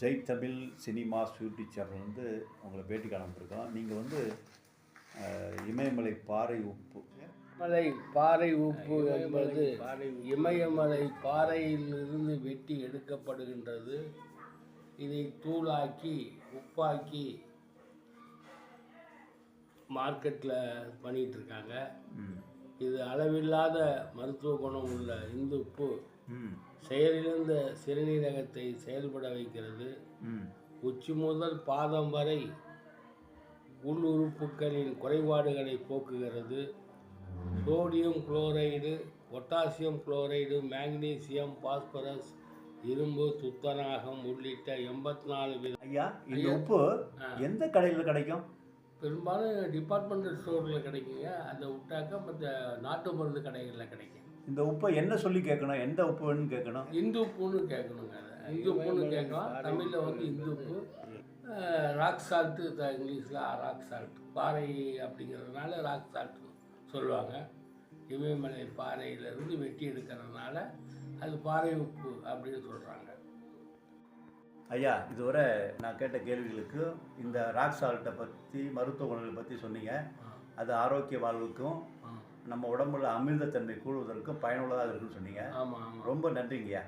Jai Tamil cinemas YouTube channel வந்து உங்களை பேட்டி காணப்பட்டிருக்கோம் நீங்கள் வந்து இமயமலை பாறை உப்பு. மலை பாறை உப்பு என்பது இமயமலை பாறையிலிருந்து வெட்டி எடுக்கப்படுகின்றது. இதை தூளாக்கி உப்பாக்கி மார்க்கெட்டில் ம். இது அளவில்லாத மருத்துவ குணம் உள்ள இந்த உப்பு செயலிழந்த சிறுநீரகத்தை செயல்பட வைக்கிறது. உச்சி முதல் பாதம் வரை உள் உறுப்புகளின் குறைபாடுகளை போக்குகிறது. Sodium chloride potassium chloride magnesium phosphorus இரும்பு துத்தநாகம் உள்ளிட்ட எண்பத்தி நாலு வித ஐயா இந்த உப்பு எந்த கடையில் கிடைக்கும்? பெரும்பாலும் டிபார்ட்மெண்டல் ஸ்டோரில் கிடைக்குங்க. அந்த விட்டாக்கா மற்ற நாட்டு மருந்து கடைகளில் கிடைக்கும். இந்த உப்பை என்ன சொல்லி கேட்கணும்? எந்த உப்புன்னு கேட்கணும்? இந்து உப்புன்னு கேட்கணுங்க. அதை. இந்து உப்புன்னு கேட்கலாம். தமிழில் வந்து இந்து உப்பு. ராக் சால்ட்டு இங்கிலீஷில் ராக் சால்ட் பாறை அப்படிங்கிறதுனால ராக் சால்ட் சொல்லுவாங்க. இமயமலை பாறையிலிருந்து வெட்டி எடுக்கிறதுனால அது பாறை உப்பு அப்படின்னு சொல்கிறாங்க ஐயா இதுவரை நான் கேட்ட கேள்விகளுக்கு இந்த ராக் சால்ட்டை பற்றி மருத்துவ குணங்களை பற்றி சொன்னீங்க. அது ஆரோக்கிய வாழ்வுக்கும் நம்ம உடம்புல அமிர்தத்தன்மை கூடுவதற்கும் பயனுள்ளதாக இருக்குன்னு சொன்னீங்க. ரொம்ப நன்றிங்கய்யா.